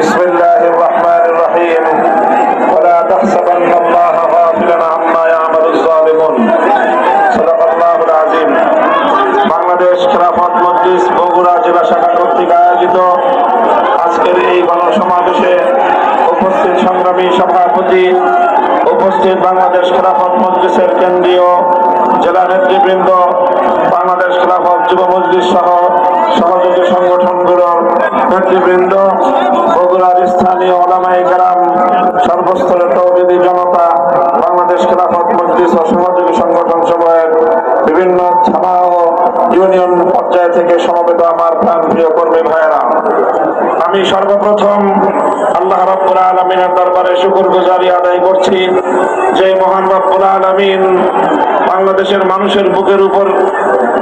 بسم الله الرحمن الرحيم ولا تحسبن الله غافلا عما يعمل الظالمون صدق الله العظيم বাংলাদেশ খেলাফত মজলিস বগুড়া জেলা শাখা কর্তৃক আয়োজিত আজকের এই গণসমাবেশে উপস্থিত সংগ্রামী সভাপতি উপস্থিত বাংলাদেশ খেলাফত মজলিসের কেন্দ্রীয় জেলা নেতৃবৃন্দ বাংলাদেশ খেলাফত যুব মজলিস সহ সহযোগী সংগঠনগুলোর নেতৃবৃন্দ, বগুড়ার স্থানীয় ওলামাই গ্রাম সর্বস্তরের তৌহিদি জনতা, বাংলাদেশ খেলাফত মজলিস ও সহযোগী সংগঠন সময়ের বিভিন্ন থানা ও ইউনিয়ন পর্যায় থেকে সমবেত আমার প্রাণ প্রিয় কর্মী ভাইয়েরা। আমি সর্বপ্রথম আল্লাহ রাব্বুল আলমিনের দরবারে শুকুর গুজারি আদায় করছি যে মহান রাব্বুল আলমিন বাংলাদেশের মানুষের বুকের উপর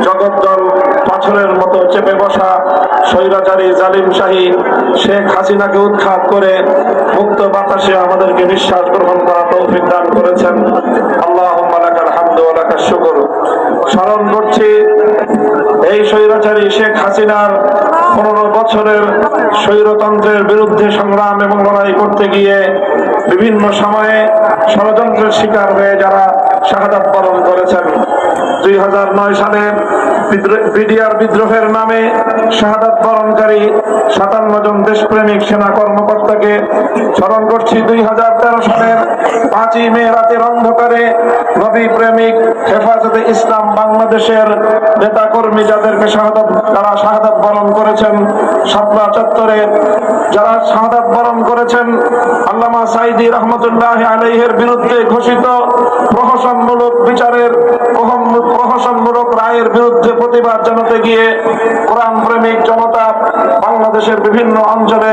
জগদ্দল পাথরের মতো চেপে বসা স্বৈরাচারী জালিম শাহী শেখ হাসিনাকে উৎখাত করে মুক্ত বাতাসে আমাদেরকে বিশ্বাস গ্রহণ করা তৌফিক দান করেছেন। আল্লাহ শুকর। স্মরণ করছি, এই স্বৈরাচারী শেখ হাসিনার পনেরো বছরের স্বৈরতন্ত্রের বিরুদ্ধে সংগ্রাম এবং লড়াই করতে গিয়ে বিভিন্ন সময়ে ষড়যন্ত্রের শিকার হয়ে যারা শাহাদাত পালন করেছেন। দুই হাজার নয় সালে বিডিআর বিদ্রোহের নামে শাহাদাত বরণকারী সাতান্ন জন দেশপ্রেমিক সেনা কর্মকর্তাকে স্মরণ করছি। দুই হাজার তেরো সালের পাঁচই মে রাতের অন্ধকারে নবী প্রেমিক হেফাজতে ইসলাম বাংলাদেশের নেতা কর্মী যাদেরকে শাহাদাত যারা শাহাদাত বরণ করেছেন শাপলা চত্বরে যারা শাহাদাত বরণ করেছেন, আল্লামা সাইদি রহমতুল্লাহ আলাইহের বিরুদ্ধে ঘোষিত প্রহসনমূলক বিচারের প্রহম- প্রহসনমূলক রায়ের বিরুদ্ধে প্রতিবাদ জানাতে গিয়ে কোরআন প্রেমিক জনতা বাংলাদেশের বিভিন্ন অঞ্চলে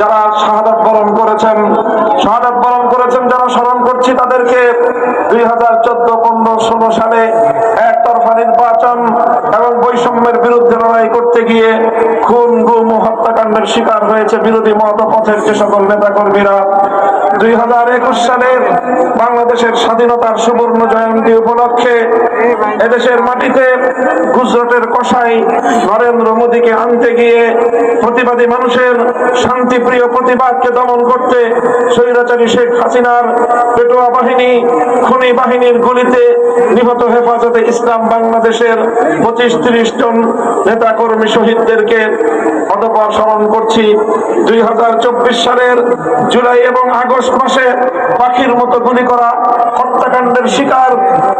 যারা শাহাদাত বরণ করেছেন, শাহাদাত বরণ করেছেন যারা স্মরণ করছি তাদেরকে দুই হাজার চোদ্দ, পনেরো, ষোলো সালে একতরফা নির্বাচন এবং বৈষম্যের বিরুদ্ধে লড়াই করতে গিয়ে খুন, গুম হত্যাকাণ্ডের শিকার হয়েছে বিরোধী মত পথের যে সকল নেতা কর্মীরা দুই হাজার একুশ সালের বাংলাদেশের স্বাধীনতার সুবর্ণ জয়ন্তী উপলক্ষে এদেশের মাটিতে গুজরাটের কষাই নরেন্দ্র মোদীকে আনতে গিয়ে প্রতিবাদী মানুষের শান্তিপ্রিয় প্রতিবাদকে দমন করতে স্বৈরাচারী শেখ হাসিনার পেটোয়া বাহিনী, খনি বাহিনীর গুলিতে নিহত হেফাজতে ইসলাম বাংলাদেশের পঁচিশ তিরিশ জন নেতা কর্মী শহীদদেরকে অতপর স্মরণ করছি। দুই হাজার চব্বিশ সালের জুলাই এবং আগস্ট মাসে পাখির মতো গুলি করা, হত্যাকাণ্ডের শিকার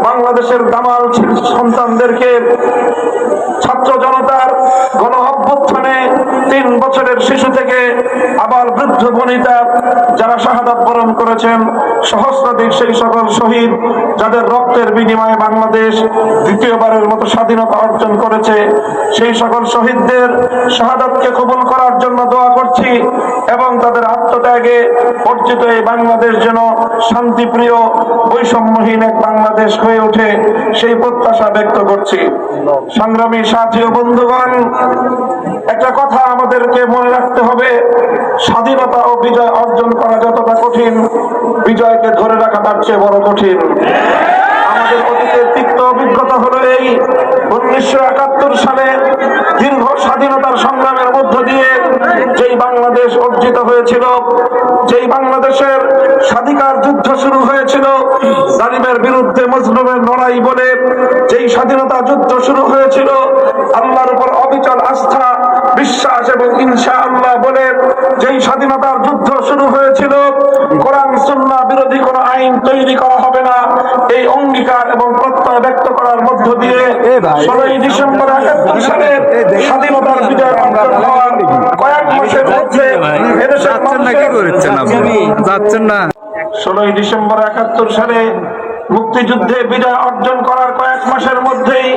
বাংলাদেশের দামাল সন্তানদেরকে ছাত্র জনতার গণ অভ্যুত্থানে তিন বছরের শিশু থেকে আবার বৃদ্ধ বনিতা যারা শাহাদাত বরণ করেছেন, সহস্রাধিক সেই সকল শহীদ যাদের রক্তের বিনিময়ে বাংলাদেশ দ্বিতীয়বারের মতো স্বাধীনতা অর্জন করেছে, সেই সকল শহীদদের শাহাদাতকে কবুল করার জন্য দোয়া করছি এবং তাদের আত্মত্যাগে অর্জিত এই বাংলাদেশ যেন শান্তিপ্রিয়, বৈষম্যহীন এক বাংলাদেশ হয়ে ওঠে সেই প্রত্যাশা ব্যক্ত করছি। সংগ্রামী সাথী ও বন্ধুগণ, একটা কথা আমাদেরকে মনে রাখতে হবে, স্বাধীনতা ও বিজয় অর্জন করা যতটা কঠিন, বিজয়কে ধরে রাখা তার চেয়ে বড় কঠিন। আমাদের অতীতের তিক্ত অভিজ্ঞতা হলো এই, উনিশশো একাত্তর সালে দীর্ঘ স্বাধীনতার সংগ্রামের মধ্য দিয়ে যেই বাংলাদেশ অর্জিত হয়েছিল, যেই বাংলাদেশের স্বাধিকার যুদ্ধ শুরু হয়েছিল বিরুদ্ধে মজলুমের লড়াই বলে যেই স্বাধীনতা যুদ্ধ শুরু হয়েছিল, আল্লাহর উপর অবিচল আস্থা বিশ্বাস এবং ইনশা আল্লাহ বলে যেই স্বাধীনতার যুদ্ধ শুরু হয়েছিল কোরআন সুন্না বিরোধী কোন আইন তৈরি করা হবে না। এই অঙ্গীকার এবং প্রত্যয় ব্যক্ত করার মধ্য দিয়ে ষোলোই ডিসেম্বর একাত্তর সালে স্বাধীনতার বিজয় অর্জন হওয়ার কয়েক মাসের মধ্যে এদেশের যাচ্ছেন না কি করছেন আপনি? যাচ্ছেন না। ষোলোই ডিসেম্বর একাত্তর সালে মুক্তিযুদ্ধে বিজয় অর্জন করার কয়েক মাসের মধ্যেই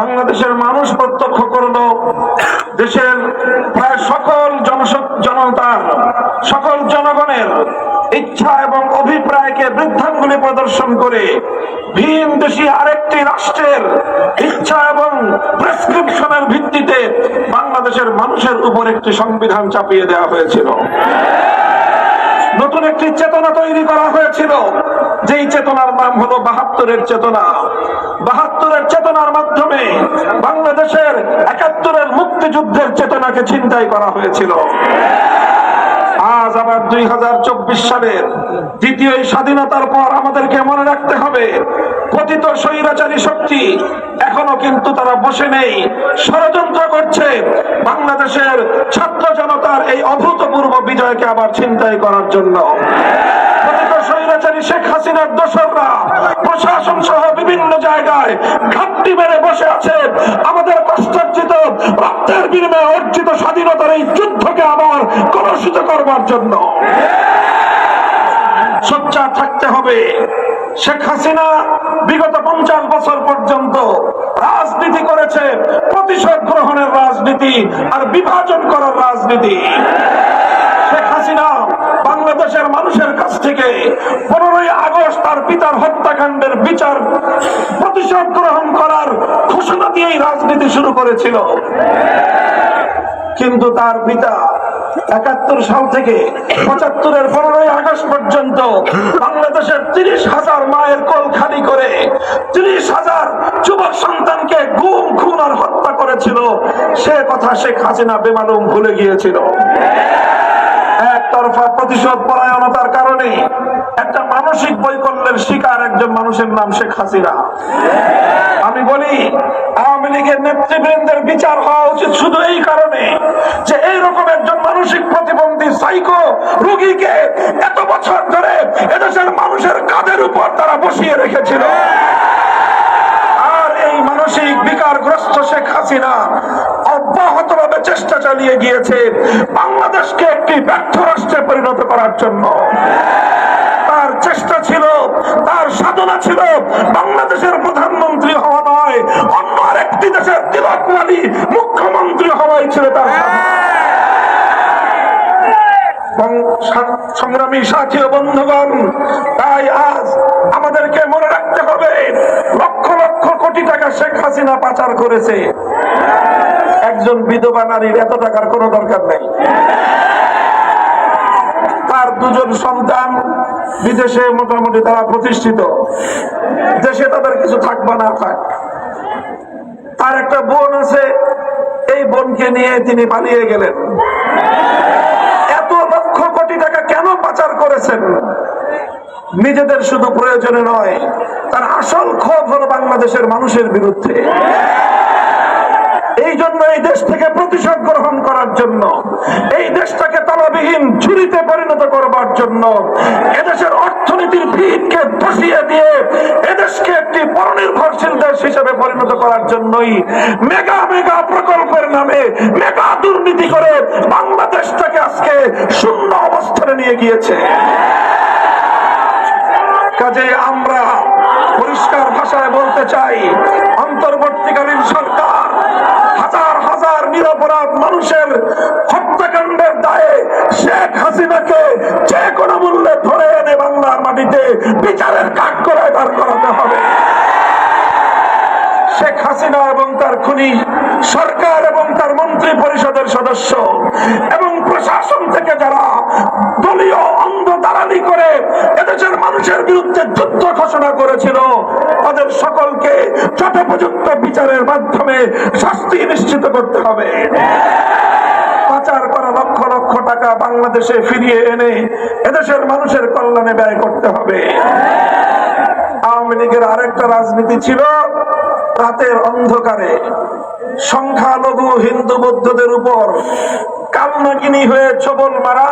বাংলাদেশের মানুষ প্রত্যক্ষ করল, দেশের প্রায় সকল জনতার, সকল জনগণের ইচ্ছা এবং অভিপ্রায়কে বৃদ্ধাঙ্গুলি প্রদর্শন করে ভিন দেশি আরেকটি রাষ্ট্রের ইচ্ছা এবং প্রেসক্রিপশনের ভিত্তিতে বাংলাদেশের মানুষের উপর একটি সংবিধান চাপিয়ে দেওয়া হয়েছিল। নতুন একটি চেতনা তৈরি করা হয়েছিল। যেই চেতনার নাম হলো বাহাত্তরের চেতনা। বাহাত্তরের চেতনার মাধ্যমে বাংলাদেশের একাত্তরের মুক্তিযুদ্ধের চেতনাকে ছিনতাই করা হয়েছিল। দুই হাজার চব্বিশ সালের দ্বিতীয় স্বাধীনতার পর আমাদেরকে মনে রাখতে হবে, কথিত স্বৈরাচারী শক্তি এখনও কিন্তু তারা বসে নেই। ষড়যন্ত্র করছে। বাংলাদেশের ছাত্র জনতার এই অভূতপূর্ব বিজয়কে আবার ছিনতাই করার জন্য। শেখ হাসিনার দোসররা প্রশাসন সহ বিভিন্ন জায়গায় ঘাপটি মেরে বসে আছে। রক্তের বিনিময়ে অর্জিত স্বাধীনতার এই যুদ্ধকে আবার কলুষিত করবার জন্য। সোচ্চার থাকতে হবে। শেখ হাসিনা বিগত পঞ্চাশ বছর পর্যন্ত রাজনীতি করেছে, প্রতিশোধ গ্রহণের রাজনীতি আর বিভাজন করার রাজনীতি। শেখ হাসিনা বাংলাদেশের মানুষের কাছ থেকে পনেরোই আগস্ট তার পিতার হত্যাকাণ্ডের বিচার প্রতিশোধ গ্রহণ করার দিয়েই রাজনীতি শুরু করেছিল। কিন্তু তার পিতা একাত্তর সাল থেকে পঁচাত্তরের পনেরোই আগস্ট পর্যন্ত বাংলাদেশের তিরিশ হাজার মায়ের কোল খালি করে তিরিশ হাজার যুবক সন্তানকে গুম, খুন আর হত্যা করেছিল। সে কথা শেখ হাসিনা বেমালুম ভুলে গিয়েছিল। একতরফা প্রতিশোধ পরায়ণতার কারণে একটা মানসিক বৈকল্যের শিকার একজন মানুষের নাম শেখ হাসিনা। আমি বলি, আওয়ামী লীগের নেতৃবৃন্দের বিচার হওয়া উচিত শুধু এই কারণে যে এইরকম একজন মানসিক প্রতিবন্ধী সাইকো রোগীকে এত বছর ধরে এদেশের মানুষের কাঁধের উপর তারা বসিয়ে রেখেছিল। আর এই মানসিক বিকারগ্রস্ত শেখ হাসিনা অব্যাহতভাবে চেষ্টা চালিয়ে গিয়েছে বাংলাদেশকে একটি ব্যর্থ রাষ্ট্রে পরিণত করার জন্য। তার চেষ্টা ছিল, তার সাধনা ছিল বাংলাদেশের প্রধানমন্ত্রী হওয়া নয়, অন্য আরেকটি দেশের তিলকমালী মুখ্যমন্ত্রী হওয়াই ছিল তার সংগ্রামী সাথী বন্ধুগণ, তাই আজ আমাদেরকে মনে রাখতে হবে, লক্ষ লক্ষ কোটি টাকা শেখ হাসিনা পাচার করেছে। একজন বিধবা নারীর এত টাকার কোনো দরকার নেই। তার দুজন সন্তান বিদেশে মোটামুটি তারা প্রতিষ্ঠিত। দেশে তাদের কিছু থাকবে না থাক। তার একটা বোন আছে, এই বোনকে নিয়ে তিনি পালিয়ে গেলেন। এত লক্ষ কোটি টাকা কেন পাচার করেছেন? নিজেদের শুধু প্রয়োজনে নয়, তার আসল ক্ষোভ হলো বাংলাদেশের মানুষের বিরুদ্ধে। এই দেশ থেকে প্রতিশোধ গ্রহণ করার জন্য, এই দেশটাকে তালাবিহীন ঝুড়িতে পরিণত করবার জন্য, এদেশের অর্থনীতির ভিতকে ধসিয়ে দিয়ে এদেশকে একটি পরনির্ভরশীল দেশ হিসেবে পরিণত করার জন্যই মেগা মেগা প্রকল্পের নামে মেগা দুর্নীতি করে বাংলাদেশটাকে আজকে শূন্য অবস্থানে নিয়ে গিয়েছে। কাজে আমরা পরিষ্কার ভাষায় বলতে চাই, অন্তর্বর্তীকালীন সরকার হাজার নিরপরাধ মানুষের হত্যাকাণ্ডের দায়ে শেখ হাসিনাকে যে কোনো মূল্যে ধরে এনে বাংলার মাটিতে বিচারের কাঠ করে দাঁড় করাতে হবে। শেখ হাসিনা এবং তার খুনি, সরকার এবং তার মন্ত্রী পরিষদের সদস্য এবং প্রশাসন থেকে যারা দলীয় দালালি করে এদেশের মানুষের বিরুদ্ধে যুদ্ধ ঘোষণা করেছিল। তাদের সকলকে যথোপযুক্ত বিচারের মাধ্যমে শাস্তি নিশ্চিত করতে হবে। পাচার করা লক্ষ লক্ষ টাকা বাংলাদেশে ফিরিয়ে এনে এদেশের মানুষের কল্যাণে ব্যয় করতে হবে। আওয়ামী লীগের আরেকটা রাজনীতি ছিল রাতের অন্ধকারে। সংখ্যালঘু হিন্দু বৌদ্ধদের উপর কালনাগিনী হয়ে ছবল মারা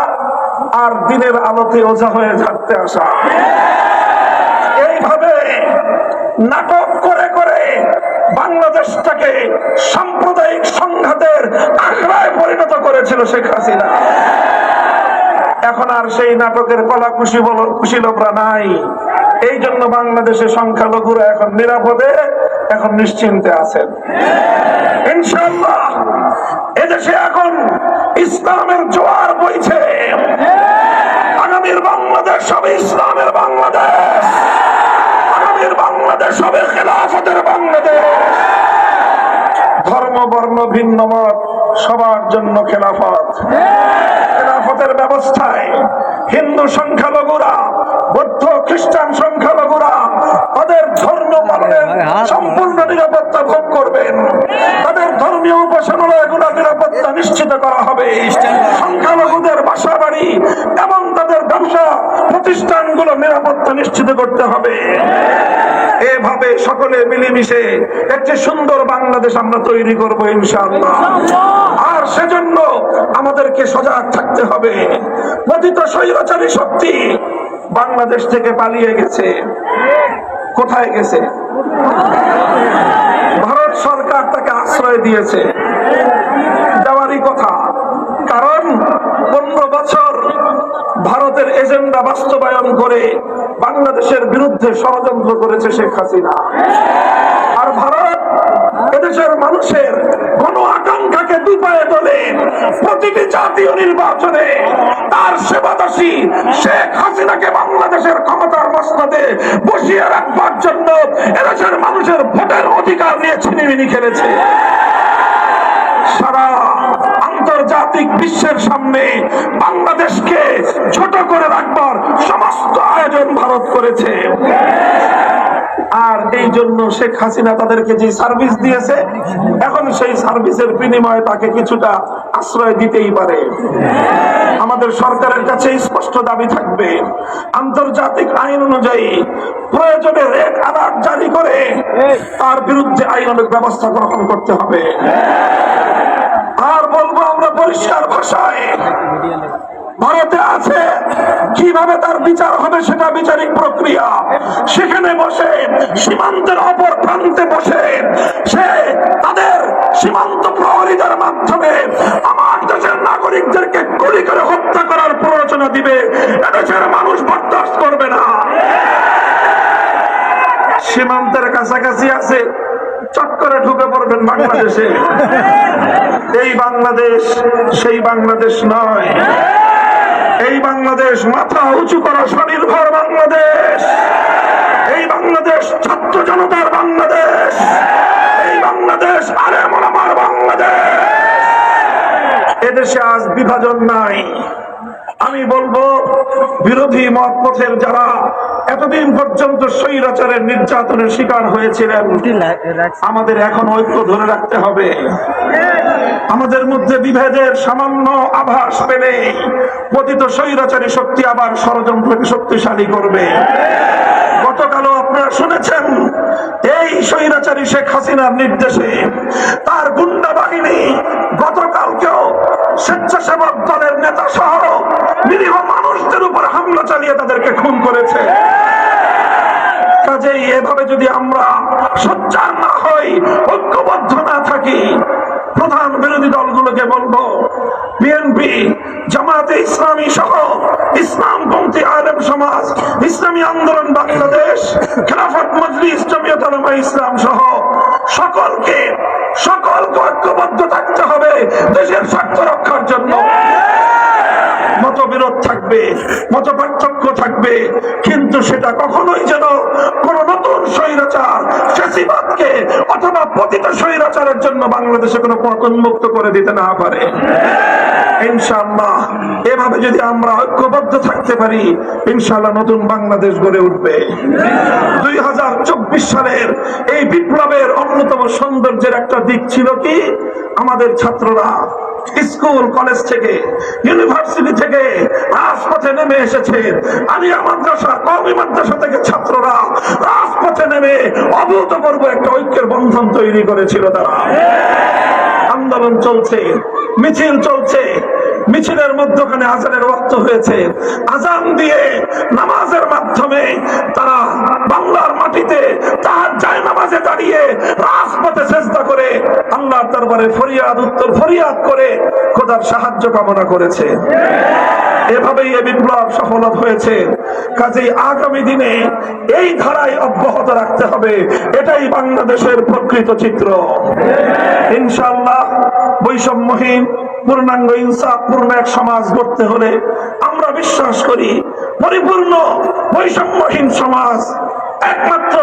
আর দিনের আলোতে ওঝা হয়ে ঝাড়তে আসা। এইভাবে নাটক করে করে বাংলাদেশটাকে সাম্প্রদায়িক সংঘাতের আখড়ায় পরিণত করেছিল শেখ হাসিনা। এখন আর সেই নাটকের কলা খুশি কুশীলভরা নাই। এই জন্য বাংলাদেশে সংখ্যালঘুরা এখন নিরাপদে, এখন নিশ্চিন্তে আছেন। ইনশাল্লাহ এদেশে ইসলামের জোয়ার বইছে। আগামীর বাংলাদেশ হবে ইসলামের বাংলাদেশ। আগামীর বাংলাদেশ হবে খেলাফতের বাংলাদেশ। ধর্ম, বর্ণ, ভিন্ন মত সবার জন্য খেলাফত। খেলাফতের ব্যবস্থায় হিন্দু সংখ্যালঘুরা, বৌদ্ধ, খ্রিস্টান সংখ্যালঘুরা, তাদের ধর্ম সম্পূর্ণ নিরাপত্তা ভোগ করবেন। তাদের ধর্মীয় উপাসনালয়গুলো নিরাপত্তা নিশ্চিত করা হবে। সংখ্যালঘুদের বাসা বাড়ি এবং নিরাপত্তা নিশ্চিত করতে হবে। এভাবে সকলে মিলেমিশে একটি সুন্দর বাংলাদেশ আমরা তৈরি করব ইনশাআল্লাহ। আর সেজন্য আমাদেরকে সজাগ থাকতে হবে। পতিত স্বৈরাচারী শক্তি বাংলাদেশ থেকে পালিয়ে গেছে। কোথায় গেছে? ভারত সরকার তাকে আশ্রয় দিয়েছে। দেওয়ারই কথা। কারণ পনেরো বছর ভারতের এজেন্ডা বাস্তবায়ন করে বাংলাদেশের বিরুদ্ধে ষড়যন্ত্র করেছে শেখ হাসিনা। আর ভারত এদেশের মানুষের কোন আকাঙ্ক্ষাকে দুপায়ে তোলে। প্রতিটি জাতীয় নির্বাচনে তার সেবাদাসী শেখ হাসিনাকে বাংলাদেশের ক্ষমতার মসনদে বসিয়ে রাখবার জন্য এদেশের মানুষের ভোটের অধিকার নিয়ে ছিনিমিনি খেলেছে। সারা আন্তর্জাতিক বিশ্বের সামনে বাংলাদেশকে ছোট করে রাখবার সমস্ত আয়োজন ভারত করেছে। আর এই জন্য শেখ হাসিনা তাদেরকে যে সার্ভিস দিয়েছে, এখন সেই সার্ভিসের বিনিময়ে তাকে কিছুটা আশ্রয় দিতেই পারে। আমাদের সরকারের কাছে স্পষ্ট দাবি থাকবে, আন্তর্জাতিক আইন অনুযায়ী প্রয়োজনে রেড অ্যালার্ট জারি করে তার বিরুদ্ধে আইনানুগ ব্যবস্থা গ্রহণ করতে হবে। আর বলব আমরা পরিষ্কার ভাষায় ভারতে আছে। কীভাবে তার বিচার হবে সেটা বিচারিক প্রক্রিয়া। সেখানে বসে, সীমান্তের অপর প্রান্তে বসে, সে তাদের সীমান্ত প্রহরীদের মাধ্যমে আমার দেশের নাগরিকদেরকে গুলি করে হত্যা করার প্ররোচনা দিবে। এদেশের মানুষ বরদাস্ত করবে না। সীমান্তের কাছাকাছি আছে, চট করে ঢুকে পড়বেন বাংলাদেশে। এই বাংলাদেশ সেই বাংলাদেশ নয়। এই বাংলাদেশ মাথা উঁচু করা স্বনির্ভর বাংলাদেশ। এই বাংলাদেশ ছাত্র জনতার বাংলাদেশ। এই বাংলাদেশ আরে আমার বাংলাদেশ। এদেশে আজ বিভাজন নাই। আমি বলব বিরোধী মত পথের যারা এতদিন পর্যন্ত স্বৈরাচারের নির্যাতনের শিকার হয়েছিলেন আমাদের এখন ঐক্য ধরে রাখতে হবে। আমাদের মধ্যে বিভেদের সামান্য আভাস পেলে পতিত স্বৈরাচারী শক্তি আবার ষড়যন্ত্রকে শক্তিশালী করবে। গতকালও আপনারা শুনেছেন, এই স্বৈরাচারী শেখ হাসিনার নির্দেশে তার গুন্ডা বাহিনী গতকালকেও স্বেচ্ছাসেবক দলের নেতা সহ নিরীহ মানুষদের উপর হামলা চালিয়ে তাদেরকে খুন করেছে। কাজেই এভাবে যদি আমরা সোচ্চার না হই, ঐক্যবদ্ধ না থাকি প্রধান বিরোধী দলগুলোকে বলব বিএনপি জামাতে ইসলামী সহ ইসলামপন্থী আলেম সমাজ, ইসলামী আন্দোলন বাংলাদেশ, খেলাফত মজলি জমিয়ত ইসলাম সহ সকলকে সকলকে ঐক্যবদ্ধ থাকতে হবে দেশের স্বার্থ রক্ষার জন্য। থাকবে মত পার্থক্য থাকবে। কিন্তু সেটা কখনোই যেন কোন নতুন স্বৈরাচার ফেসিবাদকে অথবা পতিত স্বৈরাচারের জন্য বাংলাদেশে কোনো পথ উন্মুক্ত করে দিতে না পারে। এভাবে যদি আমরা ঐক্যবদ্ধ থাকতে পারি, ইনশাআল্লাহ নতুন বাংলাদেশ গড়ে উঠবে। দুই হাজার চব্বিশ সালের এই বিপ্লবের অন্যতম সৌন্দর্যের একটা দিক ছিল কি? আমাদের ছাত্ররা স্কুল, কলেজ থেকে, ইউনিভার্সিটি থেকে রাজপথে নেমে এসেছে। আলিয়া মাদ্রাসা কওমি মাদ্রাসা থেকে ছাত্ররা রাজপথে নেমে অভূতপূর্ব একটা ঐক্যের বন্ধন তৈরি করেছিল তারা। আন্দোলন চলছে, মিছিল চলছে মিছিলের মধ্যখানে আজানের রক্ত হয়েছে। আজান দিয়ে নামাজের মাধ্যমে তারা বাংলার মাটিতে তার যায় নামাজে দাঁড়িয়ে রাজপথে চেষ্টা করে আল্লাহর দরবারে ফরিয়াদ, উত্তর ফরিয়াদ করে খোদার সাহায্য কামনা করেছে। এভাবেই এ বিপ্লব সফল হয়েছে। কাজেই আগামী দিনে এই ধারায় অব্যাহত রাখতে হবে। এটাই বাংলাদেশের প্রকৃত চিত্র। ইনশাল্লাহ বৈষম্যহীন, পূর্ণাঙ্গ ইনসাফ, পূর্ণ এক সমাজ গড়তে হলে আমরা বিশ্বাস করি, পরিপূর্ণ বৈষম্যহীন সমাজ একমাত্র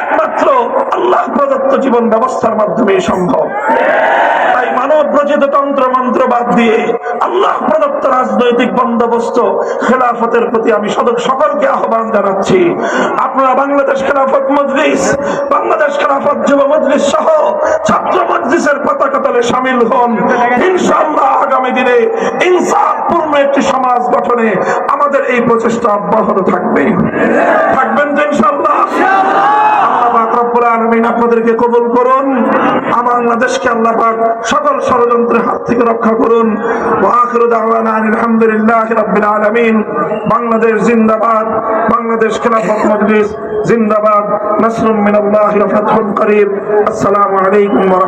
একমাত্র আল্লাহ প্রদত্ত জীবন ব্যবস্থার মাধ্যমে সম্ভব। চাই মানব রচিত তন্ত্র, মন্ত্র বাদ দিয়ে আল্লাহ প্রদত্ত রাজনৈতিক বন্দোবস্ত খেলাফতের প্রতি আমি সদক সকলকে আহ্বান জানাচ্ছি। আপনারা বাংলাদেশ খেলাফত মজলিস, বাংলাদেশ খেলাফত যুব মজলিস সহ ছাত্র মজলিসের পতাকা তলে সামিল হন। ইনশাআল্লাহ আগামী দিনে ইনসাফপূর্ণ একটি সমাজ গঠনে আমাদের এই প্রচেষ্টা অব্যাহত থাকবে। থাকবেন তো রব্বুল আলামিন, আপনাদেরকে কবুল করুন। বাংলাদেশকে আল্লাহ সকল ষড়যন্ত্রের হাত থেকে রক্ষা করুন। ওয়া আখিরু দাওয়ানা আনিল হামদুলিল্লাহি রাব্বিল আলামিন। বাংলাদেশ জিন্দাবাদ, বাংলাদেশ খেলাফত মজলিস জিন্দাবাদ। নাসরুম মিনাল্লাহি করিব আসসালামু আলাইকুম ওয়া